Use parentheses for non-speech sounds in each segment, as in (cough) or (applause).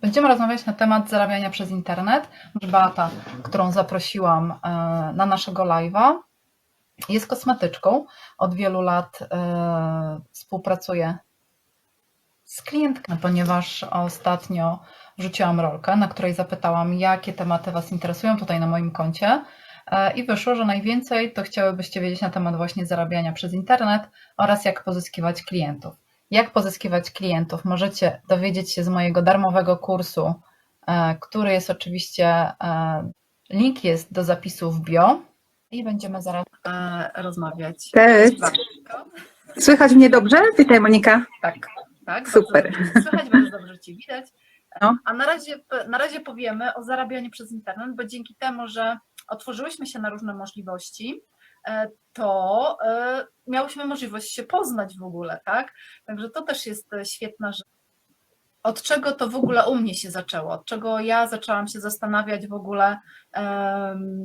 Będziemy rozmawiać na temat zarabiania przez internet. Beata, którą zaprosiłam e, na naszego live'a, jest kosmetyczką. Od wielu lat e, współpracuje z klientką, ponieważ ostatnio wrzuciłam rolkę, na której zapytałam, jakie tematy Was interesują tutaj na moim koncie. E, I wyszło, że najwięcej to chciałybyście wiedzieć na temat właśnie zarabiania przez internet oraz jak pozyskiwać klientów. Jak pozyskiwać klientów? Możecie dowiedzieć się z mojego darmowego kursu, e, który jest oczywiście, e, link jest do zapisu w bio i będziemy zaraz e, rozmawiać. Cześć. Słychać mnie dobrze? Witaj Monika. Tak, tak. Super. Dobrze, słychać bardzo dobrze Cię widać. No. A na razie, na razie powiemy o zarabianiu przez internet, bo dzięki temu, że otworzyłyśmy się na różne możliwości, to e, miałyśmy możliwość się poznać w ogóle, tak? Także to też jest e, świetna rzecz. Od czego to w ogóle u mnie się zaczęło? Od czego ja zaczęłam się zastanawiać w ogóle?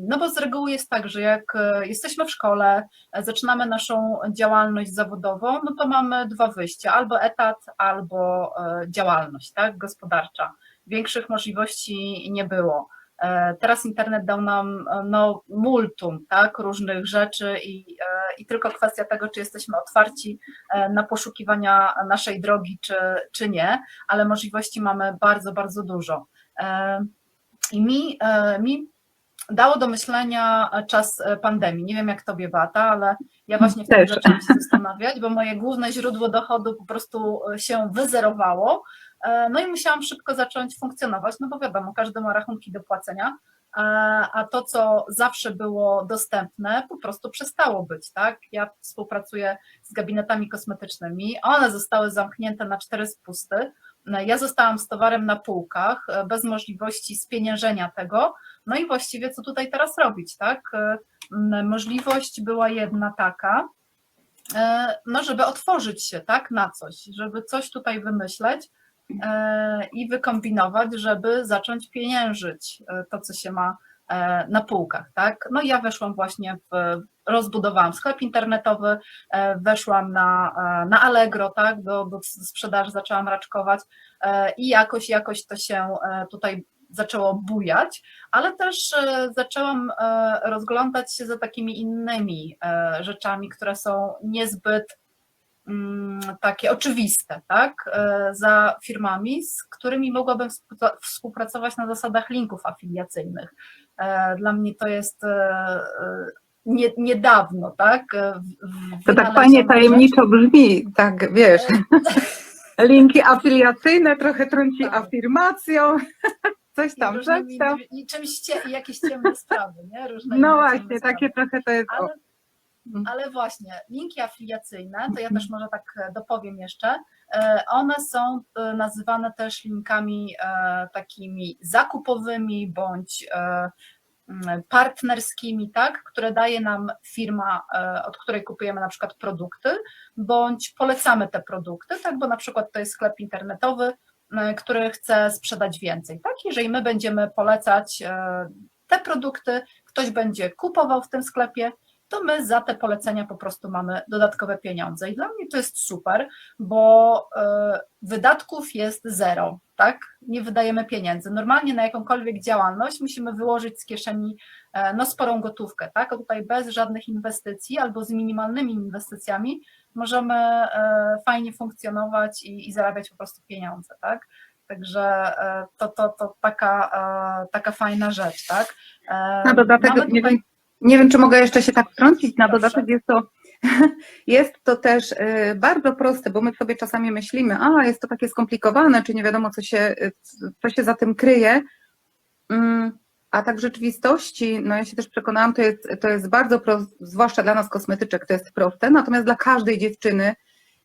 No bo z reguły jest tak, że jak e, jesteśmy w szkole, e, zaczynamy naszą działalność zawodową, no to mamy dwa wyjścia, albo etat, albo e, działalność tak, gospodarcza. Większych możliwości nie było. E, Teraz internet dał nam e, no, multum tak, różnych rzeczy i, e, i tylko kwestia tego, czy jesteśmy otwarci na poszukiwania naszej drogi, czy, czy nie, ale możliwości mamy bardzo, bardzo dużo. I mi, mi dało do myślenia czas pandemii. Nie wiem jak tobie Bata, ale ja właśnie wtedy Też. zaczęłam się zastanawiać, bo moje główne źródło dochodu po prostu się wyzerowało. E, No i musiałam szybko zacząć funkcjonować, no bo wiadomo, każdy ma rachunki do płacenia, a to, co zawsze było dostępne, po prostu przestało być, tak? Ja współpracuję z gabinetami kosmetycznymi, one zostały zamknięte na cztery spusty. Ja zostałam z towarem na półkach, e, bez możliwości spieniężenia tego. No i właściwie co tutaj teraz robić, tak? E, Możliwość była jedna taka, e, no żeby otworzyć się, tak, na coś, żeby coś tutaj wymyśleć e, i wykombinować, żeby zacząć pieniężyć e, to, co się ma e, na półkach, tak? No ja weszłam właśnie w, rozbudowałam sklep internetowy, e, weszłam na, e, na Allegro, tak, do, do sprzedaży zaczęłam raczkować e, i jakoś, jakoś to się e, tutaj zaczęło bujać, ale też e, zaczęłam e, rozglądać się za takimi innymi e, rzeczami, które są niezbyt takie oczywiste, tak, e, za firmami, z którymi mogłabym współpra- współpracować na zasadach linków afiliacyjnych. E, Dla mnie to jest e, nie, niedawno, tak? w- To tak fajnie rzecz. tajemniczo brzmi, tak wiesz. (laughs) Linki afiliacyjne, trochę trąci Tak. afirmacją. (laughs) Coś tam, coś tam. i czymś cie, jakieś ciemne sprawy, nie? Różne No właśnie, takie sprawy. trochę to jest. Ale, ale właśnie, linki afiliacyjne, to ja Mhm. też może tak e, dopowiem jeszcze, e, one są e, nazywane też linkami takimi zakupowymi bądź partnerskimi, tak, które daje nam firma, od której kupujemy na przykład produkty, bądź polecamy te produkty, tak, bo na przykład to jest sklep internetowy, który chce sprzedać więcej, tak, jeżeli my będziemy polecać te produkty, ktoś będzie kupował w tym sklepie, to my za te polecenia po prostu mamy dodatkowe pieniądze. I dla mnie to jest super, bo e, wydatków jest zero, tak? Nie wydajemy pieniędzy. Normalnie na jakąkolwiek działalność musimy wyłożyć z kieszeni e, no, sporą gotówkę, tak? A tutaj bez żadnych inwestycji albo z minimalnymi inwestycjami możemy e, fajnie funkcjonować i, i zarabiać po prostu pieniądze, tak? Także to, to, to taka, taka fajna rzecz, tak? Na dodatek, mamy nie tutaj- wiem, nie wiem, czy mogę jeszcze się tak wtrącić, na dodatek jest to, (laughs) jest to też y, bardzo proste, bo my sobie czasami myślimy, a jest to takie skomplikowane, czy nie wiadomo, co się, co się za tym kryje. Mm, A tak w rzeczywistości, no ja się też przekonałam, to jest, to jest bardzo proste, zwłaszcza dla nas kosmetyczek to jest proste, natomiast dla każdej dziewczyny,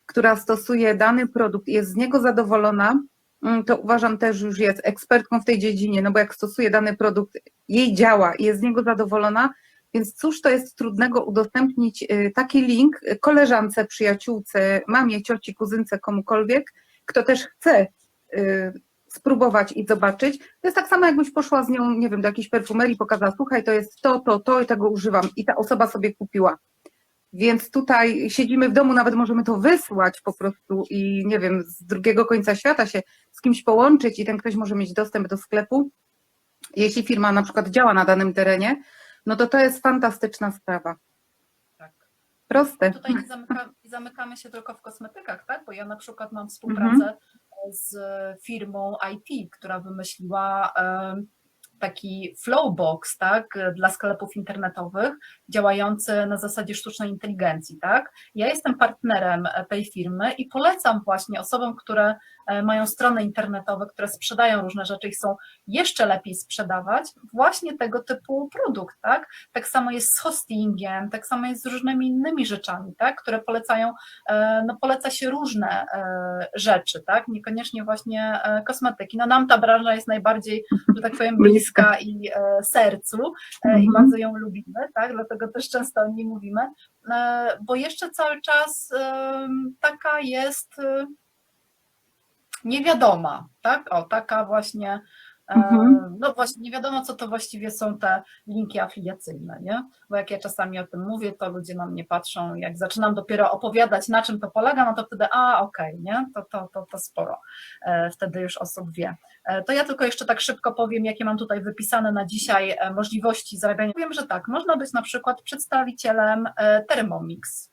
która stosuje dany produkt i jest z niego zadowolona, mm, to uważam też już jest ekspertką w tej dziedzinie, no bo jak stosuje dany produkt, jej działa i jest z niego zadowolona, więc cóż to jest trudnego udostępnić y, taki link koleżance, przyjaciółce, mamie, cioci, kuzynce, komukolwiek, kto też chce y, spróbować i zobaczyć. To jest tak samo, jakbyś poszła z nią, nie wiem, do jakiejś perfumerii, pokazała, słuchaj, to jest to, to, to i tego używam i ta osoba sobie kupiła. Więc tutaj siedzimy w domu, nawet możemy to wysłać po prostu i nie wiem, z drugiego końca świata się z kimś połączyć i ten ktoś może mieć dostęp do sklepu. Jeśli firma na przykład działa na danym terenie, no to to jest fantastyczna sprawa. Tak. Proste. Tutaj nie, zamyka, nie zamykamy się tylko w kosmetykach, tak? Bo ja na przykład mam współpracę z firmą IT, która wymyśliła taki flowbox, tak, dla sklepów internetowych, działający na zasadzie sztucznej inteligencji, tak. Ja jestem partnerem tej firmy i polecam właśnie osobom, które mają strony internetowe, które sprzedają różne rzeczy i chcą jeszcze lepiej sprzedawać, właśnie tego typu produkt, tak. Tak samo jest z hostingiem, tak samo jest z różnymi innymi rzeczami, tak, które polecają, e, no poleca się różne e, rzeczy, tak, niekoniecznie właśnie e, kosmetyki. No nam ta branża jest najbardziej, że tak powiem, (laughs) bliska i e, sercu e, i Mhm. bardzo ją lubimy, tak, dlatego też często o niej mówimy, e, bo jeszcze cały czas taka jest e, niewiadoma, tak, o, taka właśnie e, Mhm. no właśnie, nie wiadomo, co to właściwie są te linki afiliacyjne, nie? Bo jak ja czasami o tym mówię, to ludzie na mnie patrzą, jak zaczynam dopiero opowiadać, na czym to polega, no to wtedy, a okej, nie? To, to, to, to sporo. E, Wtedy już osób wie. E, To ja tylko jeszcze tak szybko powiem, jakie mam tutaj wypisane na dzisiaj możliwości zarabiania. Wiem, że tak, można być na przykład przedstawicielem Thermomix.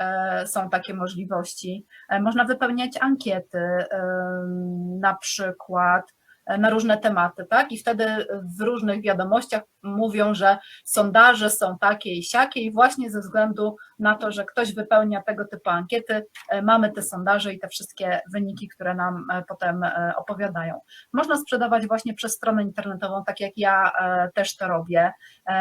E, Są takie możliwości. E, Można wypełniać ankiety, em, na przykład e, na różne tematy, tak? I wtedy w różnych wiadomościach mówią, że sondaże są takie i siakie, i właśnie ze względu na to, że ktoś wypełnia tego typu ankiety, e, mamy te sondaże i te wszystkie wyniki, które nam e, potem e, opowiadają. Można sprzedawać właśnie przez stronę internetową, tak jak ja też to robię.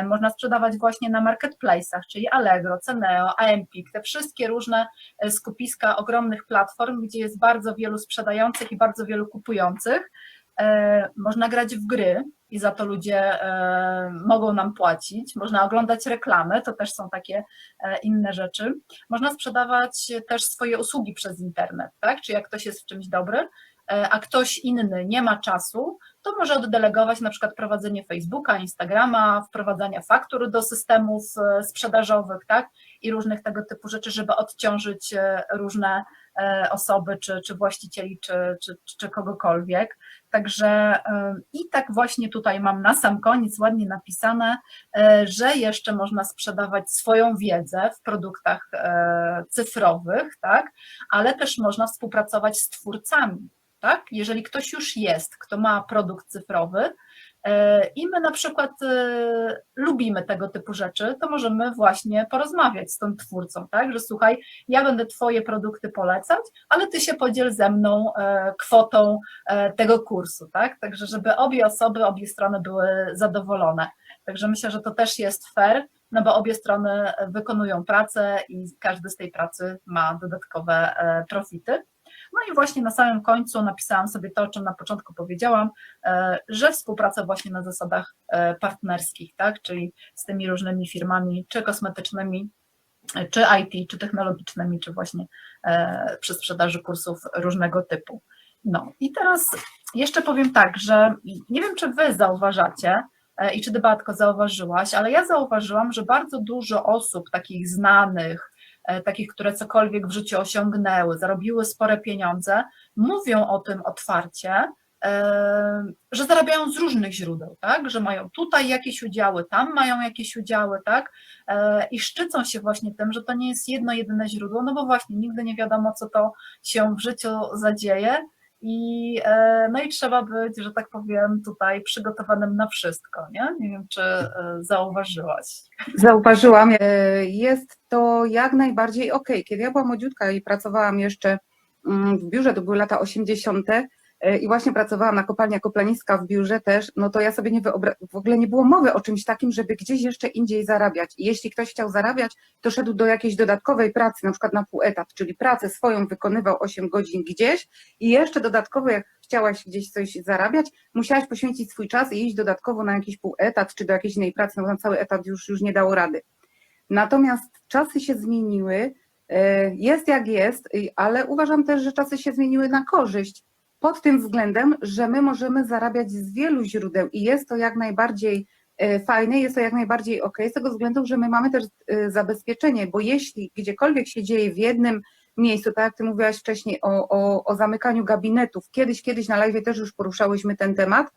Można sprzedawać właśnie na marketplace'ach, czyli Allegro, Ceneo, Empik, te wszystkie różne skupiska ogromnych platform, gdzie jest bardzo wielu sprzedających i bardzo wielu kupujących. E, Można grać w gry i za to ludzie e, mogą nam płacić. Można oglądać reklamy, to też są takie e, inne rzeczy. Można sprzedawać też swoje usługi przez internet, tak? Czy jak ktoś jest w czymś dobry, a ktoś inny nie ma czasu, to może oddelegować na przykład prowadzenie Facebooka, Instagrama, wprowadzania faktur do systemów sprzedażowych, tak? I różnych tego typu rzeczy, żeby odciążyć różne osoby, czy, czy właścicieli, czy, czy, czy kogokolwiek. Także e, i tak właśnie tutaj mam na sam koniec ładnie napisane, e, że jeszcze można sprzedawać swoją wiedzę w produktach e, cyfrowych, tak? Ale też można współpracować z twórcami tak? Jeżeli ktoś już jest, kto ma produkt cyfrowy i my na przykład e, lubimy tego typu rzeczy, to możemy właśnie porozmawiać z tym twórcą, tak? Że słuchaj, ja będę Twoje produkty polecać, ale Ty się podziel ze mną e, kwotą e, tego kursu, tak? Także żeby obie osoby, obie strony były zadowolone. Także myślę, że to też jest fair, no bo obie strony wykonują pracę i każdy z tej pracy ma dodatkowe e, profity. No i właśnie na samym końcu napisałam sobie to, o czym na początku powiedziałam, e, że współpraca właśnie na zasadach e, partnerskich, tak, czyli z tymi różnymi firmami, czy kosmetycznymi, e, czy IT, czy technologicznymi, czy właśnie przy sprzedaży kursów różnego typu. No i teraz jeszcze powiem tak, że nie wiem, czy wy zauważacie, i czy debatko zauważyłaś, ale ja zauważyłam, że bardzo dużo osób takich znanych, takich, które cokolwiek w życiu osiągnęły, zarobiły spore pieniądze, mówią o tym otwarcie, e, że zarabiają z różnych źródeł, tak? Że mają tutaj jakieś udziały, tam mają jakieś udziały, tak? E, I szczycą się właśnie tym, że to nie jest jedno jedyne źródło, no bo właśnie nigdy nie wiadomo, co to się w życiu zadzieje. I, e, no i trzeba być, że tak powiem, tutaj przygotowanym na wszystko, nie? Nie wiem, czy e, zauważyłaś. Zauważyłam, e, jest to jak najbardziej ok. Kiedy ja byłam młodziutka i pracowałam jeszcze mm, w biurze, to były lata 80. e, i właśnie pracowałam na kopalni jako planistka w biurze też, no to ja sobie nie wyobra- w ogóle nie było mowy o czymś takim, żeby gdzieś jeszcze indziej zarabiać. I jeśli ktoś chciał zarabiać, to szedł do jakiejś dodatkowej pracy, na przykład na pół etat, czyli pracę swoją wykonywał 8 godzin gdzieś i jeszcze dodatkowo, jak chciałaś gdzieś coś zarabiać, musiałaś poświęcić swój czas i iść dodatkowo na jakiś pół etat, czy do jakiejś innej pracy, no na cały etat już, już nie dało rady. Natomiast czasy się zmieniły, e, jest jak jest, ale uważam też, że czasy się zmieniły na korzyść pod tym względem, że my możemy zarabiać z wielu źródeł i jest to jak najbardziej e, fajne, jest to jak najbardziej ok, z tego względu, że my mamy też e, zabezpieczenie, bo jeśli gdziekolwiek się dzieje w jednym miejscu, tak jak Ty mówiłaś wcześniej o, o, o zamykaniu gabinetów, kiedyś, kiedyś na live też już poruszałyśmy ten temat,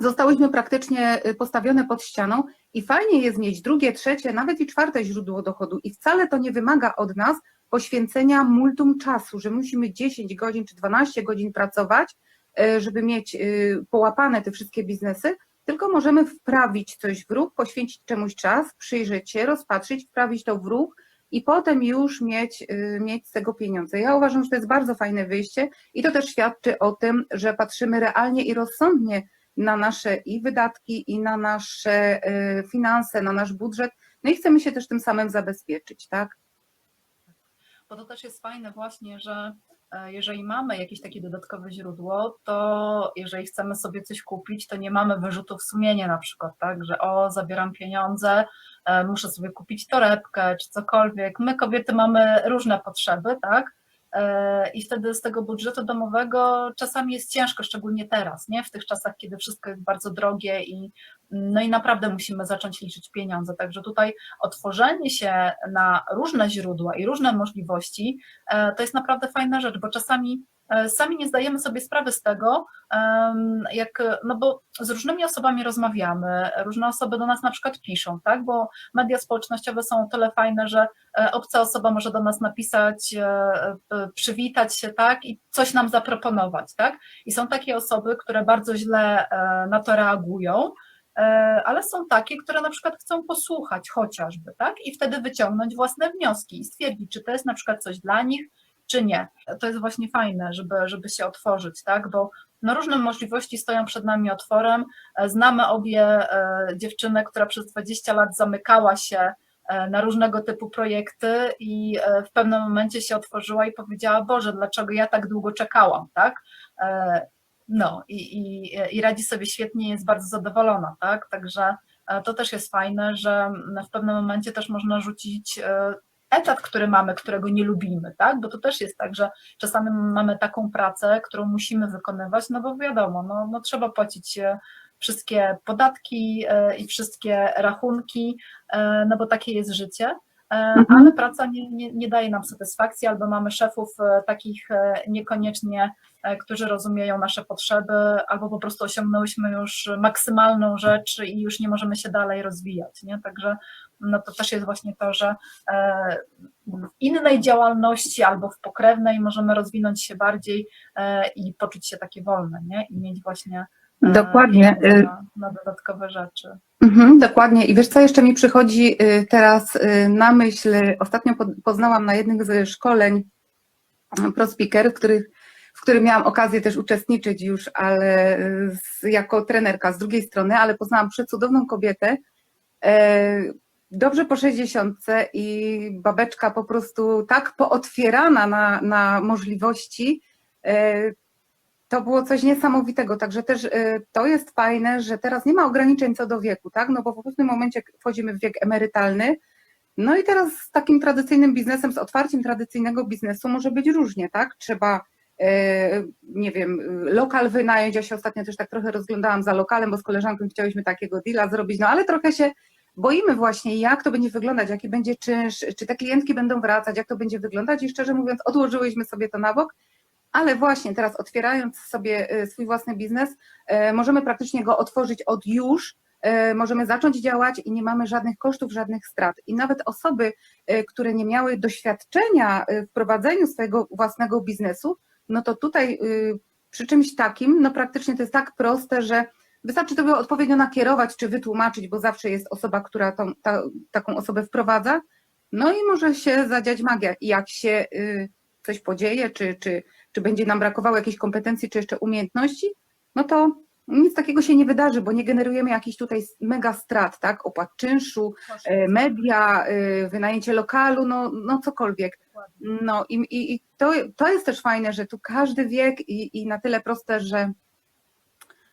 zostałyśmy praktycznie y, postawione pod ścianą i fajnie jest mieć drugie, trzecie, nawet i czwarte źródło dochodu i wcale to nie wymaga od nas poświęcenia multum czasu, że musimy 10 godzin czy 12 godzin pracować, y, żeby mieć y, połapane te wszystkie biznesy, tylko możemy wprawić coś w ruch, poświęcić czemuś czas, przyjrzeć się, rozpatrzyć, wprawić to w ruch i potem już mieć, mieć z tego pieniądze. Ja uważam, że to jest bardzo fajne wyjście i to też świadczy o tym, że patrzymy realnie i rozsądnie na nasze i wydatki, i na nasze finanse, na nasz budżet. No i chcemy się też tym samym zabezpieczyć, tak? Bo to też jest fajne właśnie, że e, jeżeli mamy jakieś takie dodatkowe źródło, to jeżeli chcemy sobie coś kupić, to nie mamy wyrzutów sumienia na przykład, tak, że o, zabieram pieniądze, e, muszę sobie kupić torebkę czy cokolwiek. My kobiety mamy różne potrzeby, tak, i wtedy z tego budżetu domowego czasami jest ciężko, szczególnie teraz, nie? W tych czasach, kiedy wszystko jest bardzo drogie i no i naprawdę musimy zacząć liczyć pieniądze. Także tutaj otworzenie się na różne źródła i różne możliwości e, to jest naprawdę fajna rzecz, bo czasami E, sami nie zdajemy sobie sprawy z tego, jak, no bo z różnymi osobami rozmawiamy, różne osoby do nas na przykład piszą, tak, bo media społecznościowe są o tyle fajne, że e, obca osoba może do nas napisać, e, przywitać się, tak, i coś nam zaproponować, tak, i są takie osoby, które bardzo źle na to reagują, ale są takie, które na przykład chcą posłuchać chociażby, tak, i wtedy wyciągnąć własne wnioski i stwierdzić, czy to jest na przykład coś dla nich, czy nie. To jest właśnie fajne, żeby, żeby się otworzyć, tak? Bo no różne możliwości stoją przed nami otworem. Znamy obie e, dziewczynę, która przez 20 lat zamykała się e, na różnego typu projekty i e, w pewnym momencie się otworzyła i powiedziała, Boże, dlaczego ja tak długo czekałam, tak? No i, i, i radzi sobie świetnie, jest bardzo zadowolona, tak? Także to też jest fajne, że w pewnym momencie też można rzucić etat, który mamy, którego nie lubimy, tak? Bo to też jest tak, że czasami mamy taką pracę, którą musimy wykonywać, no bo wiadomo, no, no trzeba płacić e, wszystkie podatki e, i wszystkie rachunki, e, no bo takie jest życie. Mhm. Ale praca nie, nie, nie daje nam satysfakcji, albo mamy szefów takich niekoniecznie, którzy rozumieją nasze potrzeby, albo po prostu osiągnęłyśmy już maksymalną rzecz i już nie możemy się dalej rozwijać. Nie? Także no to też jest właśnie to, że e, w innej działalności albo w pokrewnej możemy rozwinąć się bardziej e, i poczuć się takie wolne, nie? I mieć właśnie e, Dokładnie. Na, na dodatkowe rzeczy. Mhm, dokładnie. I wiesz, co jeszcze mi przychodzi teraz na myśl? Ostatnio poznałam na jednych ze szkoleń ProSpeaker, w których w którym miałam okazję też uczestniczyć już, ale z, jako trenerka z drugiej strony, ale poznałam przecudowną kobietę, dobrze po 60 i babeczka po prostu tak pootwierana na, na możliwości, e, to było coś niesamowitego. Także też e, to jest fajne, że teraz nie ma ograniczeń co do wieku, tak? No bo w pewnym momencie wchodzimy w wiek emerytalny. No i teraz z takim tradycyjnym biznesem, z otwarciem tradycyjnego biznesu może być różnie, tak? Trzeba, e, nie wiem, lokal wynająć. Ja się ostatnio też tak trochę rozglądałam za lokalem, bo z koleżanką chciałyśmy takiego deala zrobić, no ale trochę się boimy właśnie, jak to będzie wyglądać, jaki będzie czynsz, czy te klientki będą wracać, jak to będzie wyglądać i szczerze mówiąc odłożyłyśmy sobie to na bok, ale właśnie teraz otwierając sobie y, swój własny biznes, y, możemy praktycznie go otworzyć od już, y, możemy zacząć działać i nie mamy żadnych kosztów, żadnych strat. I nawet osoby, które nie miały doświadczenia w prowadzeniu swojego własnego biznesu, no to tutaj przy czymś takim, no praktycznie to jest tak proste, że Wystarczy tego odpowiednio nakierować czy wytłumaczyć, bo zawsze jest osoba, która tą, ta, taką osobę wprowadza. No i może się zadziać magia. I jak się coś podzieje, czy, czy, czy będzie nam brakowało jakiejś kompetencji, czy jeszcze umiejętności, no to nic takiego się nie wydarzy, bo nie generujemy jakichś tutaj mega strat, tak? Opłat czynszu, e, media, e, wynajęcie lokalu, no, no cokolwiek. No i, i, i to, to jest też fajne, że tu każdy wiek i, i na tyle proste, że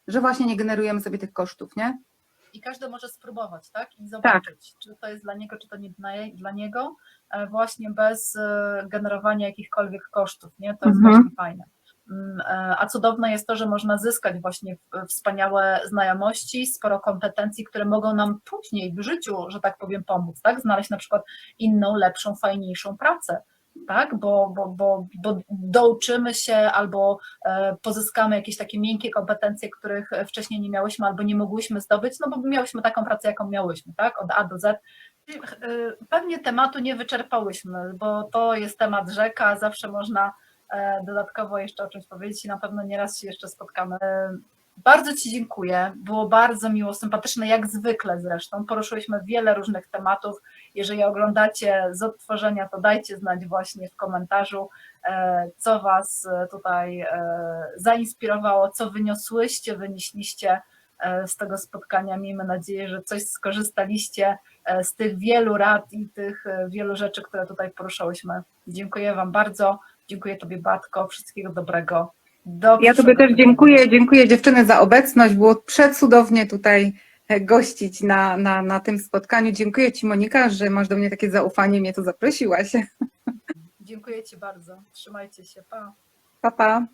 że właśnie nie generujemy sobie tych kosztów, nie? I każdy może spróbować, tak? I zobaczyć, tak. czy to jest dla niego, czy to nie dla niego, e, właśnie bez e, generowania jakichkolwiek kosztów, nie? To jest mhm. właśnie fajne. Mm, e, A cudowne jest to, że można zyskać właśnie wspaniałe znajomości, sporo kompetencji, które mogą nam później w życiu, że tak powiem, pomóc, tak? Znaleźć na przykład inną, lepszą, fajniejszą pracę. Tak, bo, bo, bo, bo douczymy się albo e, pozyskamy jakieś takie miękkie kompetencje, których wcześniej nie miałyśmy albo nie mogłyśmy zdobyć, no bo miałyśmy taką pracę, jaką miałyśmy, tak, od A do Z. E, Pewnie tematu nie wyczerpałyśmy, bo to jest temat rzeka, zawsze można e, dodatkowo jeszcze o czymś powiedzieć i na pewno nieraz się jeszcze spotkamy. Bardzo Ci dziękuję, było bardzo miło, sympatyczne, jak zwykle zresztą. Poruszyłyśmy wiele różnych tematów. Jeżeli oglądacie z odtworzenia, to dajcie znać właśnie w komentarzu, e, co Was e, tutaj e, zainspirowało, co wyniosłyście, wynieśliście z tego spotkania. Miejmy nadzieję, że coś skorzystaliście z tych wielu rad i tych wielu rzeczy, które tutaj poruszałyśmy. Dziękuję Wam bardzo. Dziękuję Tobie, Batko. Wszystkiego dobrego. Do Ja Tobie też dziękuję. Dziękuję dziewczyny za obecność. Było przecudownie tutaj (laughs) gościć na, na, na tym spotkaniu. Dziękuję Ci Monika, że masz do mnie takie zaufanie, mnie tu zaprosiłaś. (laughs) Dziękuję Ci bardzo. Trzymajcie się. Pa. Pa, pa.